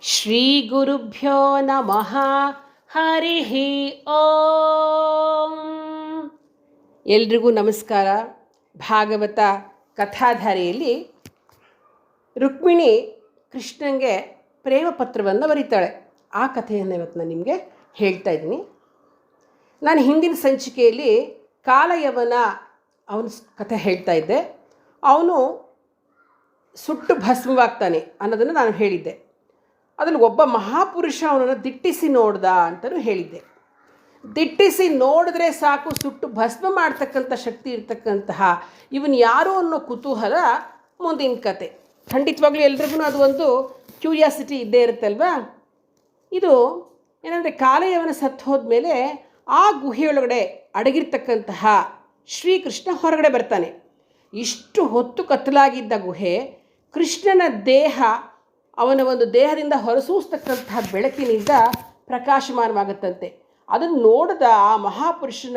ಶ್ರೀಗುರುಭ್ಯೋ ನಮಃ ಹರಿ ಓಂ ಎಲ್ರಿಗೂ ನಮಸ್ಕಾರ. ಭಾಗವತ ಕಥಾಧಾರೆಯಲ್ಲಿ ರುಕ್ಮಿಣಿ ಕೃಷ್ಣಂಗೆ ಪ್ರೇಮ ಪತ್ರವನ್ನು ಬರೀತಾಳೆ. ಆ ಕಥೆಯನ್ನು ಇವತ್ತು ನಾನು ನಿಮಗೆ ಹೇಳ್ತಾ ಇದ್ದೀನಿ. ನಾನು ಹಿಂದಿನ ಸಂಚಿಕೆಯಲ್ಲಿ ಕಾಲಯವನ ಅವನ ಕಥೆ ಹೇಳ್ತಾ ಇದ್ದೆ. ಅವನು ಸುಟ್ಟು ಭಸ್ಮವಾಗ್ತಾನೆ ಅನ್ನೋದನ್ನು ನಾನು ಹೇಳಿದ್ದೆ. ಅದರಲ್ಲಿ ಒಬ್ಬ ಮಹಾಪುರುಷ ಅವನನ್ನು ದಿಟ್ಟಿಸಿ ನೋಡ್ದ ಅಂತಲೂ ಹೇಳಿದ್ದೆ. ದಿಟ್ಟಿಸಿ ನೋಡಿದ್ರೆ ಸಾಕು, ಸುಟ್ಟು ಭಸ್ಮ ಮಾಡ್ತಕ್ಕಂಥ ಶಕ್ತಿ ಇರ್ತಕ್ಕಂತಹ ಇವನು ಯಾರು ಅನ್ನೋ ಕುತೂಹಲ ಮುಂದಿನ ಕತೆ. ಖಂಡಿತವಾಗ್ಲೂ ಎಲ್ರಿಗೂ ಅದು ಒಂದು ಕ್ಯೂರಿಯಾಸಿಟಿ ಇದ್ದೇ ಇರುತ್ತಲ್ವಾ? ಇದು ಏನಂದರೆ ಕಾಲಯವನ ಸತ್ತು ಹೋದ್ಮೇಲೆ ಆ ಗುಹೆಯೊಳಗಡೆ ಅಡಗಿರ್ತಕ್ಕಂತಹ ಶ್ರೀಕೃಷ್ಣ ಹೊರಗಡೆ ಬರ್ತಾನೆ. ಇಷ್ಟು ಹೊತ್ತು ಕತ್ತಲಾಗಿದ್ದ ಗುಹೆ, ಕೃಷ್ಣನ ದೇಹ ಅವನ ಒಂದು ದೇಹದಿಂದ ಹೊರಸೂಸ್ತಕ್ಕಂತಹ ಬೆಳಕಿನಿಂದ ಪ್ರಕಾಶಮಾನವಾಗುತ್ತಂತೆ. ಅದನ್ನು ನೋಡಿದ ಆ ಮಹಾಪುರುಷನ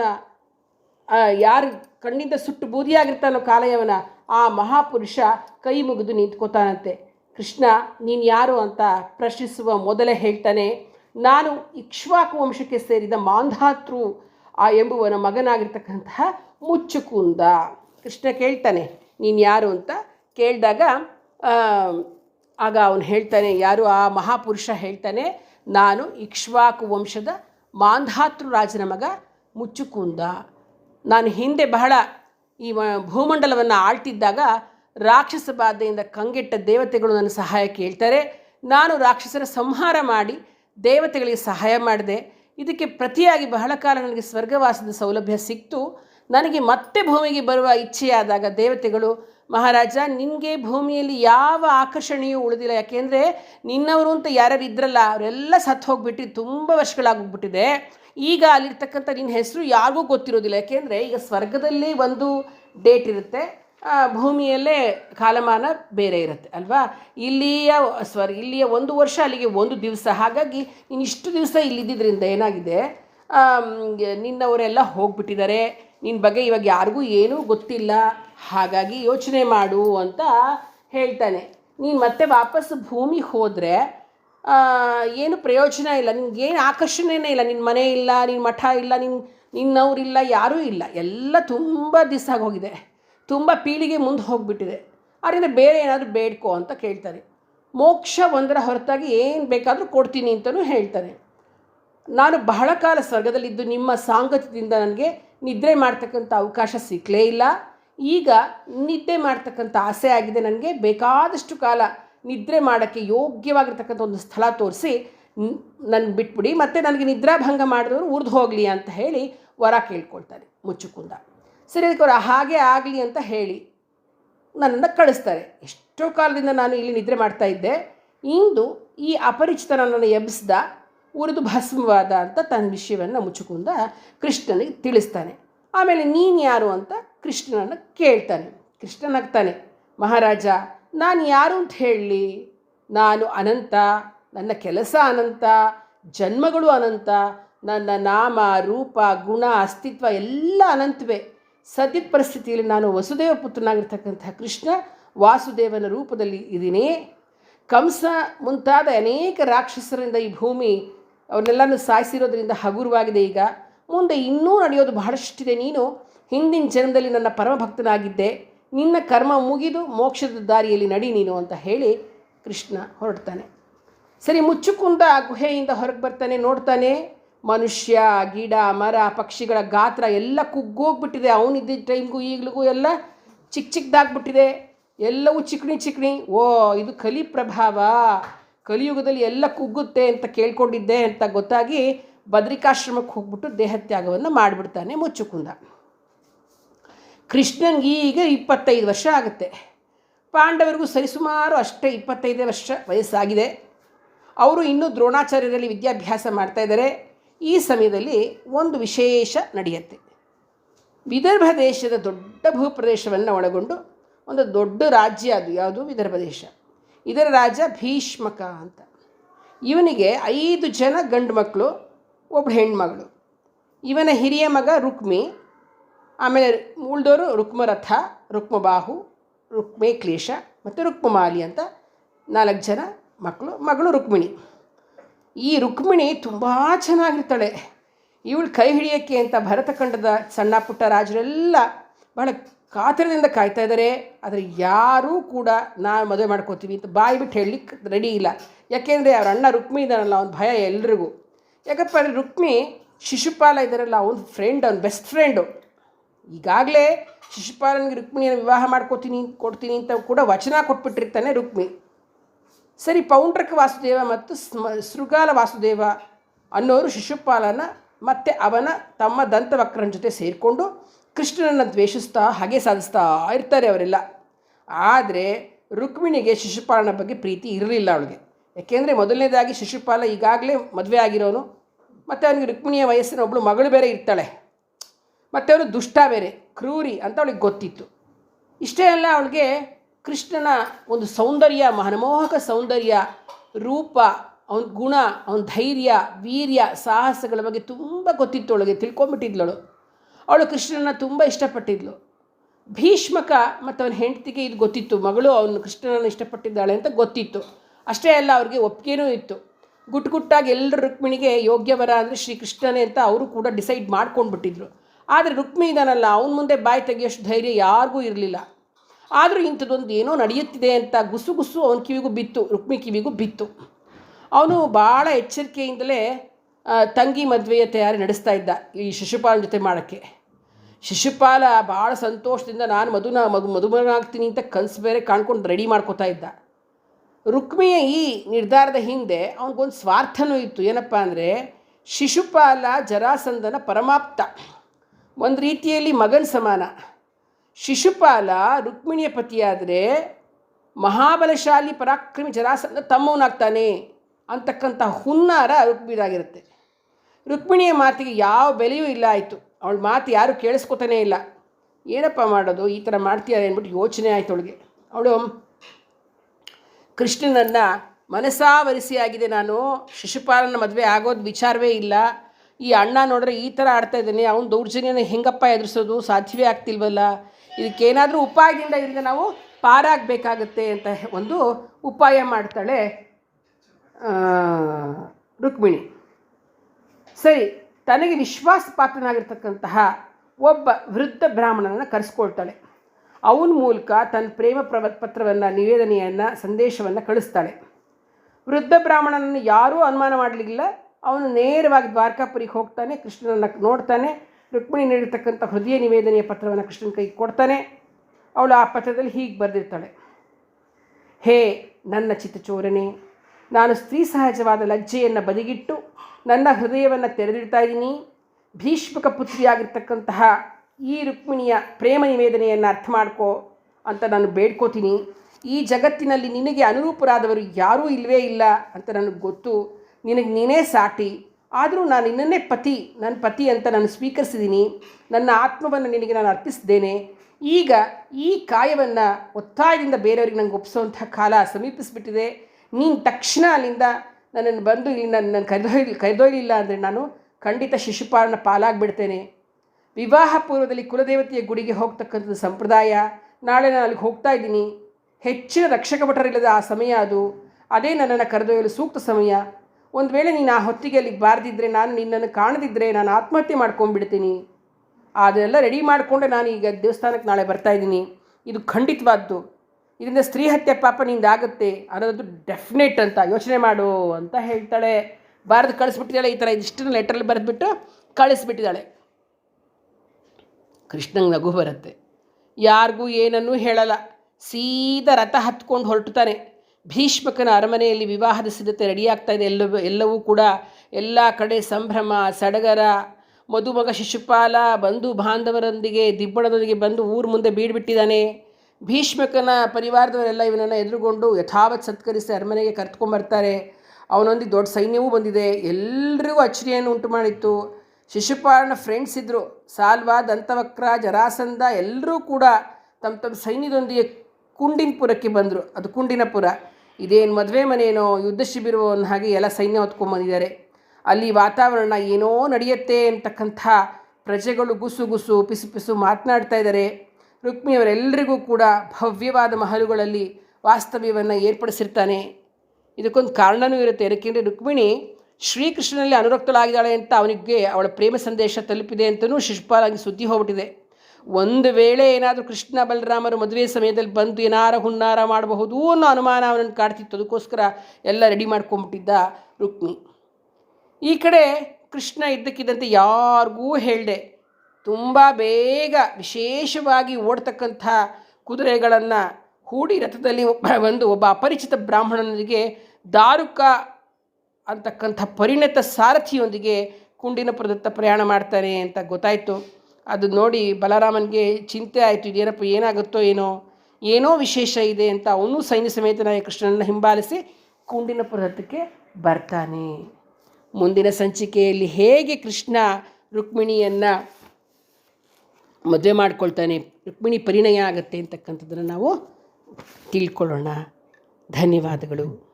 ಯಾರು ಕಣ್ಣಿಂದ ಸುಟ್ಟು ಬೂದಿಯಾಗಿರ್ತಾನೋ ಕಾಲಯವನ, ಆ ಮಹಾಪುರುಷ ಕೈ ಮುಗಿದು ನಿಂತ್ಕೋತಾನಂತೆ. ಕೃಷ್ಣ, ನೀನು ಯಾರು ಅಂತ ಪ್ರಶ್ನಿಸುವ ಮೊದಲೇ ಹೇಳ್ತಾನೆ, ನಾನು ಇಕ್ಷ್ವಾಕು ವಂಶಕ್ಕೆ ಸೇರಿದ ಮಾಂಧಾತೃ, ಆ, ಎಂಬುವನ ಮಗನಾಗಿರ್ತಕ್ಕಂತಹ ಮುಚ್ಚುಕುಂದ. ಕೃಷ್ಣ ಕೇಳ್ತಾನೆ, ನೀನು ಯಾರು ಅಂತ ಕೇಳಿದಾಗ ಆಗ ಅವನು ಹೇಳ್ತಾನೆ, ಯಾರು ಆ ಮಹಾಪುರುಷ ಹೇಳ್ತಾನೆ, ನಾನು ಇಕ್ಷ್ವಾಕು ವಂಶದ ಮಾಂಧಾತೃ ರಾಜನ ಮಗ ಮುಚ್ಚುಕುಂದ. ನಾನು ಹಿಂದೆ ಬಹಳ ಈ ಭೂಮಂಡಲವನ್ನು ಆಳ್ತಿದ್ದಾಗ ರಾಕ್ಷಸ ಬಾಧೆಯಿಂದ ಕಂಗೆಟ್ಟ ದೇವತೆಗಳು ನನ್ನ ಸಹಾಯ ಕೇಳ್ತಾರೆ. ನಾನು ರಾಕ್ಷಸರ ಸಂಹಾರ ಮಾಡಿ ದೇವತೆಗಳಿಗೆ ಸಹಾಯ ಮಾಡಿದೆ. ಇದಕ್ಕೆ ಪ್ರತಿಯಾಗಿ ಬಹಳ ಕಾಲ ನನಗೆ ಸ್ವರ್ಗವಾಸದ ಸೌಲಭ್ಯ ಸಿಕ್ತು. ನನಗೆ ಮತ್ತೆ ಭೂಮಿಗೆ ಬರುವ ಇಚ್ಛೆಯಾದಾಗ ದೇವತೆಗಳು ಮಹಾರಾಜ, ನಿನಗೆ ಭೂಮಿಯಲ್ಲಿ ಯಾವ ಆಕರ್ಷಣೆಯೂ ಉಳಿದಿಲ್ಲ. ಯಾಕೆಂದರೆ ನಿನ್ನವರು ಅಂತ ಯಾರ್ಯಾರು ಇದ್ರಲ್ಲ, ಅವರೆಲ್ಲ ಸತ್ತು ಹೋಗ್ಬಿಟ್ಟು ತುಂಬ ವರ್ಷಗಳಾಗೋಗ್ಬಿಟ್ಟಿದೆ ಈಗ ಅಲ್ಲಿರ್ತಕ್ಕಂಥ ನಿನ್ನ ಹೆಸರು ಯಾರಿಗೂ ಗೊತ್ತಿರೋದಿಲ್ಲ. ಯಾಕೆಂದರೆ ಈಗ ಸ್ವರ್ಗದಲ್ಲಿ ಒಂದು ಡೇಟ್ ಇರುತ್ತೆ. ಭೂಮಿಯಲ್ಲೇ ಕಾಲಮಾನ ಬೇರೆ ಇರುತ್ತೆ, ಅಲ್ವಾ? ಇಲ್ಲಿಯ ಸ್ವರ್, ಇಲ್ಲಿಯ ಒಂದು ವರ್ಷ, ಅಲ್ಲಿಗೆ ಒಂದು ದಿವಸ. ಹಾಗಾಗಿ ನೀನು ಇಷ್ಟು ದಿವಸ ಇಲ್ಲಿದ್ದರಿಂದ ಏನಾಗಿದೆ? ನಿನ್ನವರೆಲ್ಲ ಹೋಗ್ಬಿಟ್ಟಿದ್ದಾರೆ. ನಿನ್ನ ಬಗ್ಗೆ ಇವಾಗ ಯಾರಿಗೂ ಏನೂ ಗೊತ್ತಿಲ್ಲ. ಹಾಗಾಗಿ ಯೋಚನೆ ಮಾಡು ಅಂತ ಹೇಳ್ತಾನೆ. ನೀನು ಮತ್ತೆ ವಾಪಸ್ ಭೂಮಿಗೆ ಹೋದರೆ ಏನು ಪ್ರಯೋಜನ ಇಲ್ಲ. ನಿನಗೇನು ಆಕರ್ಷಣೆಯೇ ಇಲ್ಲ. ನಿನ್ನ ಮನೆ ಇಲ್ಲ ನಿನ್ನ ಮಠ ಇಲ್ಲ ನಿನ್ನ ನಿನ್ನವರಿಲ್ಲ ಯಾರೂ ಇಲ್ಲ. ಎಲ್ಲ ತುಂಬ ದಿವಸ ಆಗೋಗಿದೆ. ತುಂಬ ಪೀಳಿಗೆ ಮುಂದೆ ಹೋಗಿಬಿಟ್ಟಿದೆ. ಅದರಿಂದ ಬೇರೆ ಏನಾದರೂ ಬೇಡ್ಕೋ ಅಂತ ಕೇಳ್ತಾರೆ ಮೋಕ್ಷ ಒಂದರ ಹೊರತಾಗಿ ಏನು ಬೇಕಾದರೂ ಕೊಡ್ತೀನಿ ಅಂತಲೂ ಹೇಳ್ತಾನೆ. ನಾನು ಬಹಳ ಕಾಲ ಸ್ವರ್ಗದಲ್ಲಿದ್ದು ನಿಮ್ಮ ಸಾಂಗತ್ಯದಿಂದ ನನಗೆ ನಿದ್ರೆ ಮಾಡ್ತಕ್ಕಂಥ ಅವಕಾಶ ಸಿಕ್ಕಲೇ ಇಲ್ಲ. ಈಗ ನಿದ್ದೆ ಮಾಡ್ತಕ್ಕಂಥ ಆಸೆ ಆಗಿದೆ. ನನಗೆ ಬೇಕಾದಷ್ಟು ಕಾಲ ನಿದ್ರೆ ಮಾಡೋಕ್ಕೆ ಯೋಗ್ಯವಾಗಿರ್ತಕ್ಕಂಥ ಒಂದು ಸ್ಥಳ ತೋರಿಸಿ ನನ್ನ ಬಿಟ್ಬಿಡಿ. ಮತ್ತು ನನಗೆ ನಿದ್ರಾಭಂಗ ಮಾಡಿದವರು ಉರ್ದು ಹೋಗಲಿ ಅಂತ ಹೇಳಿ ವರ ಕೇಳ್ಕೊಳ್ತಾರೆ ಮುಚ್ಚುಕುಂದ. ಸರಿ, ಅದಕ್ಕೆ ಅವರು ಹಾಗೆ ಆಗಲಿ ಅಂತ ಹೇಳಿ ನನ್ನನ್ನು ಕಳಿಸ್ತಾರೆ. ಎಷ್ಟೋ ಕಾಲದಿಂದ ನಾನು ಇಲ್ಲಿ ನಿದ್ರೆ ಮಾಡ್ತಾ ಇದ್ದೆ. ಇಂದು ಈ ಅಪರಿಚಿತ ನನ್ನನ್ನು ಎಬ್ಬಿಸ್ದ ಉರಿದು ಭಸ್ಮವಾದ ಅಂತ ತನ್ನ ವಿಷಯವನ್ನು ಮುಚ್ಚುಕುಂದ ಕೃಷ್ಣನಿಗೆ ತಿಳಿಸ್ತಾನೆ. ಆಮೇಲೆ ನೀನು ಯಾರು ಅಂತ ಕೃಷ್ಣನನ್ನು ಕೇಳ್ತಾನೆ. ಕೃಷ್ಣನಾಗ್ತಾನೆ ಮಹಾರಾಜ, ನಾನು ಯಾರು ಅಂತ ಹೇಳಲಿ ನಾನು ಅನಂತ, ನನ್ನ ಕೆಲಸ ಅನಂತ, ಜನ್ಮಗಳು ಅನಂತ, ನನ್ನ ನಾಮ, ರೂಪ, ಗುಣ, ಅಸ್ತಿತ್ವ ಎಲ್ಲ ಅನಂತವೇ. ಸದ್ಯ ಪರಿಸ್ಥಿತಿಯಲ್ಲಿ ನಾನು ವಸುದೇವ ಪುತ್ರನಾಗಿರ್ತಕ್ಕಂಥ ಕೃಷ್ಣ ವಾಸುದೇವನ ರೂಪದಲ್ಲಿ ಇದ್ದೀನಿ. ಕಂಸ ಮುಂತಾದ ಅನೇಕ ರಾಕ್ಷಸರಿಂದ ಈ ಭೂಮಿ ಅವನ್ನೆಲ್ಲನೂ ಸಾಯಿಸಿರೋದ್ರಿಂದ ಹಗುರವಾಗಿದೆ ಈಗ. ಮುಂದೆ ಇನ್ನೂ ನಡೆಯೋದು ಬಹಳಷ್ಟಿದೆ. ನೀನು ಹಿಂದಿನ ಜನ್ಮದಲ್ಲಿ ನನ್ನ ಪರಮಭಕ್ತನಾಗಿದ್ದೆ. ನಿನ್ನ ಕರ್ಮ ಮುಗಿದು ಮೋಕ್ಷದ ದಾರಿಯಲ್ಲಿ ನಡಿ ನೀನು ಅಂತ ಹೇಳಿ ಕೃಷ್ಣ ಹೊರಡ್ತಾನೆ. ಸರಿ, ಮುಚ್ಚುಕುಂದ ಗುಹೆಯಿಂದ ಹೊರಗೆ ಬರ್ತಾನೆ, ನೋಡ್ತಾನೆ, ಮನುಷ್ಯ, ಗಿಡ, ಮರ, ಪಕ್ಷಿಗಳ ಗಾತ್ರ ಎಲ್ಲ ಕುಗ್ಗೋಗ್ಬಿಟ್ಟಿದೆ. ಅವನಿದ್ದ ಟೈಮ್ಗೂ ಈಗಲಿಗೂ ಎಲ್ಲ ಚಿಕ್ಕ ಚಿಕ್ಕದಾಗ್ಬಿಟ್ಟಿದೆ ಎಲ್ಲವೂ ಚಿಕ್ಕಣಿ ಚಿಕ್ಕಣಿ ಓ, ಇದು ಕಲಿ ಪ್ರಭಾವ ಕಲಿಯುಗದಲ್ಲಿ ಎಲ್ಲ ಕುಗ್ಗುತ್ತೆ ಅಂತ ಕೇಳ್ಕೊಂಡಿದ್ದೆ ಅಂತ ಗೊತ್ತಾಗಿ ಬದ್ರಿಕಾಶ್ರಮಕ್ಕೆ ಹೋಗ್ಬಿಟ್ಟು ದೇಹತ್ಯಾಗವನ್ನು ಮಾಡಿಬಿಡ್ತಾನೆ ಮುಚ್ಚುಕುಂದ. ಕೃಷ್ಣನ್ಗೆ ಈಗ ಇಪ್ಪತ್ತೈದು ವರ್ಷ ಆಗುತ್ತೆ. ಪಾಂಡವರಿಗೂ ಸರಿಸುಮಾರು ಅಷ್ಟೇ ಇಪ್ಪತ್ತೈದೇ ವರ್ಷ ವಯಸ್ಸಾಗಿದೆ. ಅವರು ಇನ್ನೂ ದ್ರೋಣಾಚಾರ್ಯರಲ್ಲಿ ವಿದ್ಯಾಭ್ಯಾಸ ಮಾಡ್ತಾ ಇದ್ದಾರೆ. ಈ ಸಮಯದಲ್ಲಿ ಒಂದು ವಿಶೇಷ ನಡೆಯುತ್ತೆ. ವಿದರ್ಭ ದೇಶದ ದೊಡ್ಡ ಭೂಪ್ರದೇಶವನ್ನು ಒಳಗೊಂಡು ಒಂದು ದೊಡ್ಡ ರಾಜ್ಯ ಅದು, ಯಾವುದು? ವಿದರ್ಭ ದೇಶ. ಇದರ ರಾಜ ಭೀಷ್ಮಕ ಅಂತ. ಇವನಿಗೆ ಐದು ಜನ ಗಂಡು ಮಕ್ಕಳು ಒಬ್ಬ ಹೆಣ್ಮಗಳು ಇವನ ಹಿರಿಯ ಮಗ ರುಕ್ಮಿ ಆಮೇಲೆ ಉಳ್ದವರು ರುಕ್ಮರಥ, ರುಕ್ಮಬಾಹು, ರುಕ್ಮೇಕ್ಲೇಶ ಮತ್ತು ರುಕ್ಮಮಾಲಿ ಅಂತ ನಾಲ್ಕು ಜನ ಮಕ್ಕಳು, ಮಗಳು ರುಕ್ಮಿಣಿ. ಈ ರುಕ್ಮಿಣಿ ತುಂಬ ಚೆನ್ನಾಗಿರ್ತಾಳೆ. ಇವಳು ಕೈ ಹಿಡಿಯೋಕ್ಕೆ ಅಂತ ಭರತಖಂಡದ ಸಣ್ಣ ಪುಟ್ಟ ರಾಜರೆಲ್ಲ ಬಹಳ ಕಾತರದಿಂದ ಕಾಯ್ತಾ ಇದ್ದಾರೆ. ಆದರೆ ಯಾರೂ ಕೂಡ ನಾನು ಮದುವೆ ಮಾಡ್ಕೋತೀವಿ ಅಂತ ಬಾಯಿ ಬಿಟ್ಟು ಹೇಳಲಿಕ್ಕೆ ರೆಡಿ ಇಲ್ಲ. ಯಾಕೆಂದರೆ ಅವ್ರ ಅಣ್ಣ ರುಕ್ಮಿ ಇದ್ದಾನಲ್ಲ, ಅವ್ನ ಭಯ ಎಲ್ರಿಗೂ. ಯಾಕಪ್ಪ ರುಕ್ಮಿ ಶಿಶುಪಾಲ ಇದ್ದಾರಲ್ಲ, ಅವ್ನ ಫ್ರೆಂಡ್ ಅವ್ನ ಬೆಸ್ಟ್ ಫ್ರೆಂಡು ಈಗಾಗಲೇ ಶಿಶುಪಾಲನಿಗೆ ರುಕ್ಮಿಣಿಯನ್ನು ವಿವಾಹ ಮಾಡ್ಕೋತೀನಿ, ಕೊಡ್ತೀನಿ ಅಂತ ಕೂಡ ವಚನ ಕೊಟ್ಬಿಟ್ಟಿರ್ತಾನೆ ರುಕ್ಮಿ ಸರಿ, ಪೌಂಡ್ರಕ ವಾಸುದೇವ ಮತ್ತು ಸ್ಮ, ಶೃಗಾಲ ವಾಸುದೇವ ಅನ್ನೋರು ಶಿಶುಪಾಲನ ಮತ್ತು ಅವನ ತಮ್ಮ ದಂತವಕ್ರನ ಜೊತೆ ಸೇರಿಕೊಂಡು ಕೃಷ್ಣನನ್ನು ದ್ವೇಷಿಸ್ತಾ, ಹಾಗೆ ಸಾಧಿಸ್ತಾ ಇರ್ತಾರೆ ಅವರೆಲ್ಲ. ಆದರೆ ರುಕ್ಮಿಣಿಗೆ ಶಿಶುಪಾಲನ ಬಗ್ಗೆ ಪ್ರೀತಿ ಇರಲಿಲ್ಲ ಅವಳಿಗೆ. ಯಾಕೆಂದರೆ ಮೊದಲನೇದಾಗಿ ಶಿಶುಪಾಲ ಈಗಾಗಲೇ ಮದುವೆ ಆಗಿರೋನು, ಮತ್ತು ಅವನಿಗೆ ರುಕ್ಮಿಣಿಯ ವಯಸ್ಸಿನ ಒಬ್ಬಳು ಮಗಳು ಬೇರೆ ಇರ್ತಾಳೆ. ಮತ್ತು ಅವನು ದುಷ್ಟ ಬೇರೆ, ಕ್ರೂರಿ ಅಂತ ಅವಳಿಗೆ ಗೊತ್ತಿತ್ತು. ಇಷ್ಟೇ ಅಲ್ಲ ಅವಳಿಗೆ ಕೃಷ್ಣನ ಒಂದು ಸೌಂದರ್ಯ, ಮನಮೋಹಕ ಸೌಂದರ್ಯ, ರೂಪ, ಅವನ ಗುಣ, ಅವನ ಧೈರ್ಯ, ವೀರ್ಯ, ಸಾಹಸಗಳ ಬಗ್ಗೆ ತುಂಬ ಗೊತ್ತಿತ್ತು ಅವಳಿಗೆ ತಿಳ್ಕೊಂಬಿಟ್ಟಿದ್ಲಳು ಅವಳು. ಕೃಷ್ಣನ ತುಂಬ ಇಷ್ಟಪಟ್ಟಿದ್ಲು. ಭೀಷ್ಮಕ ಮತ್ತು ಅವನ ಹೆಂಡತಿಗೆ ಇದು ಗೊತ್ತಿತ್ತು, ಮಗಳು ಅವನು ಕೃಷ್ಣನನ್ನು ಇಷ್ಟಪಟ್ಟಿದ್ದಾಳೆ ಅಂತ ಗೊತ್ತಿತ್ತು. ಅಷ್ಟೇ ಅಲ್ಲ ಅವ್ರಿಗೆ ಒಪ್ಪಿಗೆನೂ ಇತ್ತು. ಗುಟ್ಟು ಗುಟ್ಟಾಗಿ ಎಲ್ಲರೂ ರುಕ್ಮಿಣಿಗೆ ಯೋಗ್ಯವರ ಅಂದರೆ ಶ್ರೀಕೃಷ್ಣನೇ ಅಂತ ಅವರು ಕೂಡ ಡಿಸೈಡ್ ಮಾಡ್ಕೊಂಡ್ಬಿಟ್ಟಿದ್ರು. ಆದರೆ ರುಕ್ಮಿ ಇದಾನಲ್ಲ, ಅವನ ಮುಂದೆ ಬಾಯಿ ತೆಗೆಯೋಷ್ಟು ಧೈರ್ಯ ಯಾರಿಗೂ ಇರಲಿಲ್ಲ. ಆದರೂ ಇಂಥದ್ದೊಂದು ಏನೋ ನಡೆಯುತ್ತಿದೆ ಅಂತ ಗುಸು ಗುಸು ಅವನ ಕಿವಿಗೂ ಬಿತ್ತು, ರುಕ್ಮಿ ಕಿವಿಗೂ ಬಿತ್ತು. ಅವನು ಭಾಳ ಎಚ್ಚರಿಕೆಯಿಂದಲೇ ತಂಗಿ ಮದುವೆಯ ತಯಾರಿ ನಡೆಸ್ತಾ ಇದ್ದ ಈ ಶಿಶುಪಾಲನ ಜೊತೆ ಮಾಡೋಕ್ಕೆ. ಶಿಶುಪಾಲ ಭಾಳ ಸಂತೋಷದಿಂದ ನಾನು ಮಧುನ, ಮಗು ಮಧುಮಗನಾಗ್ತೀನಿ ಅಂತ ಕನಸು ಬೇರೆ ಕಾಣ್ಕೊಂಡು ರೆಡಿ ಮಾಡ್ಕೋತಾ ಇದ್ದ. ರುಕ್ಮಿಯ ಈ ನಿರ್ಧಾರದ ಹಿಂದೆ ಅವನಿಗೊಂದು ಸ್ವಾರ್ಥನೂ ಇತ್ತು. ಏನಪ್ಪ ಅಂದರೆ, ಶಿಶುಪಾಲ ಜರಾಸಂದನ ಪರಮಾಪ್ತ. ಒಂದು ರೀತಿಯಲ್ಲಿ ಮಗನ ಸಮಾನ. ಶಿಶುಪಾಲ ರುಕ್ಮಿಣಿಯ ಪತಿಯಾದರೆ ಮಹಾಬಲಶಾಲಿ ಪರಾಕ್ರಮಿ ಜರಾಸಂದ ತಮ್ಮವನಾಗ್ತಾನೆ ಅಂತಕ್ಕಂಥ ಹುನ್ನಾರ ರುಕ್ಮಿದಾಗಿರುತ್ತೆ. ರುಕ್ಮಿಣಿಯ ಮಾತಿಗೆ ಯಾವ ಬೆಲೆಯೂ ಇಲ್ಲ ಆಯಿತು. ಅವಳ ಮಾತು ಯಾರೂ ಕೇಳಿಸ್ಕೊತಾನೇ ಇಲ್ಲ. ಏನಪ್ಪ ಮಾಡೋದು, ಈ ಥರ ಮಾಡ್ತೀಯಾರೆ ಅಂದ್ಬಿಟ್ಟು ಯೋಚನೆ ಆಯ್ತು ಅವಳಿಗೆ. ಅವಳು, ಕೃಷ್ಣನನ್ನು ಮನಸ್ಸಾವರಿಸಿಯಾಗಿದೆ ನಾನು, ಶಿಶುಪಾಲನ ಮದುವೆ ಆಗೋದು ವಿಚಾರವೇ ಇಲ್ಲ. ಈ ಅಣ್ಣ ನೋಡಿದ್ರೆ ಈ ಥರ ಆಡ್ತಾ ಇದ್ದಾನೆ, ಅವ್ನ ದೌರ್ಜನ್ಯನ ಹೆಂಗಪ್ಪ ಎದುರಿಸೋದು ಸಾಧ್ಯವೇ ಆಗ್ತಿಲ್ವಲ್ಲ? ಇದಕ್ಕೇನಾದರೂ ಉಪಾಯದಿಂದ ಇದರಿಂದ ನಾವು ಪಾರಾಗಬೇಕಾಗತ್ತೆ ಅಂತ ಒಂದು ಉಪಾಯ ಮಾಡ್ತಾಳೆ ರುಕ್ಮಿಣಿ. ಸರಿ, ತನಗೆ ವಿಶ್ವಾಸ ಪಾತ್ರನಾಗಿರ್ತಕ್ಕಂತಹ ಒಬ್ಬ ವೃದ್ಧ ಬ್ರಾಹ್ಮಣನನ್ನು ಕರೆಸ್ಕೊಳ್ತಾಳೆ. ಅವನ ಮೂಲಕ ತನ್ನ ಪ್ರೇಮ ಪ್ರವ, ಪತ್ರವನ್ನು, ನಿವೇದನೆಯನ್ನು, ಸಂದೇಶವನ್ನು ಕಳಿಸ್ತಾಳೆ. ವೃದ್ಧ ಬ್ರಾಹ್ಮಣನನ್ನು ಯಾರೂ ಅನುಮಾನ ಮಾಡಲಿಲ್ಲ ಅವನು ನೇರವಾಗಿ ದ್ವಾರಕಾಪುರಿಗೆ ಹೋಗ್ತಾನೆ, ಕೃಷ್ಣನನ್ನು ನೋಡ್ತಾನೆ, ರುಕ್ಮಿಣಿ ನೀಡಿರ್ತಕ್ಕಂಥ ಹೃದಯ ನಿವೇದನೆಯ ಪತ್ರವನ್ನು ಕೃಷ್ಣನ ಕೈಗೆ ಕೊಡ್ತಾನೆ. ಅವಳು ಆ ಪತ್ರದಲ್ಲಿ ಹೀಗೆ ಬರೆದಿರ್ತಾಳೆ. ಹೇ ನನ್ನ ಚಿತ್ತಚೋರನೆ, ನಾನು ಸ್ತ್ರೀ ಸಹಜವಾದ ಲಜ್ಜೆಯನ್ನು ಬದಿಗಿಟ್ಟು ನನ್ನ ಹೃದಯವನ್ನು ತೆರೆದಿಡ್ತಾ ಇದ್ದೀನಿ. ಭೀಷ್ಮಕ ಪುತ್ರಿಯಾಗಿರ್ತಕ್ಕಂತಹ ಈ ರುಕ್ಮಿಣಿಯ ಪ್ರೇಮ ನಿವೇದನೆಯನ್ನು ಅರ್ಥ ಮಾಡ್ಕೋ ಅಂತ ನಾನು ಬೇಡ್ಕೋತೀನಿ. ಈ ಜಗತ್ತಿನಲ್ಲಿ ನಿನಗೆ ಅನುರೂಪರಾದವರು ಯಾರೂ ಇಲ್ಲವೇ ಇಲ್ಲ ಅಂತ ನನಗೆ ಗೊತ್ತು. ನಿನಗೆ ನೀನೇ ಸಾಟಿ. ಆದರೂ ನಾನು ನಿನ್ನನ್ನೇ ಪತಿ ನನ್ನ ಪತಿ ಅಂತ ನಾನು ಸ್ವೀಕರಿಸಿದ್ದೀನಿ ನನ್ನ ಆತ್ಮವನ್ನು ನಿನಗೆ ನಾನು ಅರ್ಪಿಸಿದ್ದೇನೆ. ಈಗ ಈ ಕಾಯವನ್ನು ಒತ್ತಾಯದಿಂದ ಬೇರೆಯವರಿಗೆ ನಂಗೆ ಒಪ್ಪಿಸುವಂಥ ಕಾಲ ಸಮೀಪಿಸಿಬಿಟ್ಟಿದೆ. ನೀನು ತಕ್ಷಣ ಅಲ್ಲಿಂದ ನನ್ನನ್ನು ಬಂದು ಇಲ್ಲಿ ನನ್ನ ಕರೆದೊಯ್ಲಿ ಕರೆದೊಯ್ಲಿಲ್ಲ ಅಂದರೆ ನಾನು ಖಂಡಿತ ಶಿಶುಪಾಲನ ಪಾಲಾಗಿಬಿಡ್ತೇನೆ. ವಿವಾಹ ಪೂರ್ವದಲ್ಲಿ ಕುಲದೇವತೆಯ ಗುಡಿಗೆ ಹೋಗ್ತಕ್ಕಂಥದ್ದು ಸಂಪ್ರದಾಯ. ನಾಳೆ ನಾನು ಅಲ್ಲಿಗೆ ಹೋಗ್ತಾ ಇದ್ದೀನಿ. ಹೆಚ್ಚಿನ ರಕ್ಷಕ ಭಟರಿಲ್ಲದ ಆ ಸಮಯ ಅದು. ಅದೇ ನನ್ನನ್ನು ಕರೆದೊಯ್ಯಲು ಸೂಕ್ತ ಸಮಯ. ಒಂದು ವೇಳೆ ನೀನು ಆ ಹೊತ್ತಿಗೆ ಅಲ್ಲಿಗೆ ಬಾರದಿದ್ದರೆ ನಾನು ನಿನ್ನನ್ನು ಕಾಣದಿದ್ದರೆ ನಾನು ಆತ್ಮಹತ್ಯೆ ಮಾಡ್ಕೊಂಡ್ಬಿಡ್ತೀನಿ. ಅದೆಲ್ಲ ರೆಡಿ ಮಾಡಿಕೊಂಡೆ ನಾನು ಈಗ ದೇವಸ್ಥಾನಕ್ಕೆ ನಾಳೆ ಬರ್ತಾ ಇದ್ದೀನಿ. ಇದು ಖಂಡಿತವಾದ್ದು. ಇದರಿಂದ ಸ್ತ್ರೀ ಹತ್ಯೆ ಪಾಪ ನಿಂದಾಗುತ್ತೆ ಅನ್ನೋದು ಡೆಫಿನೆಟ್ ಅಂತ ಯೋಚನೆ ಮಾಡು ಅಂತ ಹೇಳ್ತಾಳೆ. ಬರೆದು ಕಳಿಸ್ಬಿಟ್ಟಿದ್ದಾಳೆ, ಈ ಥರ ಇದಿಷ್ಟನ್ನು ಲೆಟ್ರಲ್ಲಿ ಬರೆದ್ಬಿಟ್ಟು ಕಳಿಸ್ಬಿಟ್ಟಿದ್ದಾಳೆ. ಕೃಷ್ಣಂಗೆ ನಗು ಬರುತ್ತೆ. ಯಾರಿಗೂ ಏನನ್ನೂ ಹೇಳಲ್ಲ. ಸೀದಾ ರಥ ಹತ್ಕೊಂಡು ಹೊರಟುತ್ತಾನೆ. ಭೀಷ್ಮಕನ ಅರಮನೆಯಲ್ಲಿ ವಿವಾಹದ ಸಿದ್ಧತೆ ರೆಡಿಯಾಗ್ತಾ ಇದೆ. ಎಲ್ಲವೂ ಎಲ್ಲವೂ ಕೂಡ ಎಲ್ಲ ಕಡೆ ಸಂಭ್ರಮ, ಸಡಗರ ಮಧುಮಗ ಶಿಶುಪಾಲ, ಬಂಧು ಬಾಂಧವರೊಂದಿಗೆ, ದಿಬ್ಬಣದೊಂದಿಗೆ ಬಂದು ಊರ ಮುಂದೆ ಬೀಡ್ಬಿಟ್ಟಿದ್ದಾನೆ. ಭೀಷ್ಮಕನ ಪರಿವಾರದವರೆಲ್ಲ ಇವನನ್ನು ಎದುರುಗೊಂಡು ಯಥಾವತ್ ಸತ್ಕರಿಸಿ ಅರಮನೆಗೆ ಕರೆದುಕೊಂಬರ್ತಾರೆ ಅವನೊಂದಿಗೆ ದೊಡ್ಡ ಸೈನ್ಯವೂ ಬಂದಿದೆ. ಎಲ್ಲರಿಗೂ ಅಚ್ಚರಿಯನ್ನು ಉಂಟು ಮಾಡಿತ್ತು. ಶಿಶುಪಾಲನ ಫ್ರೆಂಡ್ಸ್ ಇದ್ದರು ಸಾಲ್ವ, ದಂತವಕ್ರ ಜರಾಸಂದ ಎಲ್ಲರೂ ಕೂಡ ತಮ್ಮ ತಮ್ಮ ಸೈನ್ಯದೊಂದಿಗೆ ಕುಂಡಿನಪುರಕ್ಕೆ ಬಂದರು. ಅದು ಕುಂಡಿನಪುರ. ಇದೇನು ಮದುವೆ ಮನೆಯೇನೋ ಯುದ್ಧ ಶಿಬಿರವೋ ಅನ್ನೋ ಹಾಗೆ ಎಲ್ಲ ಸೈನ್ಯ ಹೊತ್ಕೊಂಡ್ಬಂದಿದ್ದಾರೆ ಅಲ್ಲಿ ವಾತಾವರಣ ಏನೋ ನಡೆಯುತ್ತೆ ಅಂತಕ್ಕಂಥ ಪ್ರಜೆಗಳು ಗುಸು ಗುಸು, ಪಿಸು ಪಿಸು ಮಾತನಾಡ್ತಾ ಇದ್ದಾರೆ. ರುಕ್ಮಿಯವರೆಲ್ಲರಿಗೂ ಕೂಡ ಭವ್ಯವಾದ ಮಹಲುಗಳಲ್ಲಿ ವಾಸ್ತವ್ಯವನ್ನು ಏರ್ಪಡಿಸಿರ್ತಾನೆ. ಇದಕ್ಕೊಂದು ಕಾರಣವೂ ಇರುತ್ತೆ. ಯಾಕೆಂದರೆ ರುಕ್ಮಿಣಿ ಶ್ರೀಕೃಷ್ಣನಲ್ಲಿ ಅನುರಕ್ತಳಾಗಿದ್ದಾಳೆ ಅಂತ ಅವನಿಗೆ ಅವಳ ಪ್ರೇಮ ಸಂದೇಶ ತಲುಪಿದೆ ಅಂತಲೂ ಶಿಶುಪಾಲಾಗಿ ಸುದ್ದಿ ಹೋಗ್ಬಿಟ್ಟಿದೆ. ಒಂದು ವೇಳೆ ಏನಾದರೂ ಕೃಷ್ಣ ಬಲರಾಮರು ಮದುವೆ ಸಮಯದಲ್ಲಿ ಬಂದು ಏನಾರ ಹುನ್ನಾರ ಮಾಡಬಹುದು ಅನ್ನೋ ಅನುಮಾನ ಅವನನ್ನು ಕಾಡ್ತಿತ್ತು. ಅದಕ್ಕೋಸ್ಕರ ಎಲ್ಲ ರೆಡಿ ಮಾಡ್ಕೊಂಬಿಟ್ಟಿದ್ದ ರುಕ್ಮಿ ಈ ಕಡೆ ಕೃಷ್ಣ ಇದ್ದಕ್ಕಿದ್ದಂತೆ ಯಾರಿಗೂ ಹೇಳಿದೆ, ತುಂಬ ಬೇಗ ವಿಶೇಷವಾಗಿ ಓಡ್ತಕ್ಕಂಥ ಕುದುರೆಗಳನ್ನು ಹೂಡಿ ರಥದಲ್ಲಿ ಒಂದು ಒಬ್ಬ ಅಪರಿಚಿತ ಬ್ರಾಹ್ಮಣನಿಗೆ ದಾರುಕ ಅಂತಕ್ಕಂಥ ಪರಿಣತ ಸಾರಥಿಯೊಂದಿಗೆ ಕುಂಡಿನಪುರದತ್ತ ಪ್ರಯಾಣ ಮಾಡ್ತಾನೆ ಅಂತ ಗೊತ್ತಾಯಿತು. ಅದು ನೋಡಿ ಬಲರಾಮನಿಗೆ ಚಿಂತೆ ಆಯಿತು, ಇದೇನಪ್ಪ, ಏನಾಗುತ್ತೋ ಏನೋ ಏನೋ ವಿಶೇಷ ಇದೆ ಅಂತ ಅವನು ಸೈನ್ಯ ಸಮೇತನಾಗಿ ಕೃಷ್ಣನನ್ನು ಹಿಂಬಾಲಿಸಿ ಕುಂಡಿನಪುರದಕ್ಕೆ ಬರ್ತಾನೆ. ಮುಂದಿನ ಸಂಚಿಕೆಯಲ್ಲಿ ಹೇಗೆ ಕೃಷ್ಣ ರುಕ್ಮಿಣಿಯನ್ನು ಮದುವೆ ಮಾಡ್ಕೊಳ್ತಾನೆ, ರುಕ್ಮಿಣಿ ಪರಿಣಯ ಆಗುತ್ತೆ ಅಂತಕ್ಕಂಥದ್ದನ್ನು ನಾವು ತಿಳ್ಕೊಳ್ಳೋಣ. ಧನ್ಯವಾದಗಳು.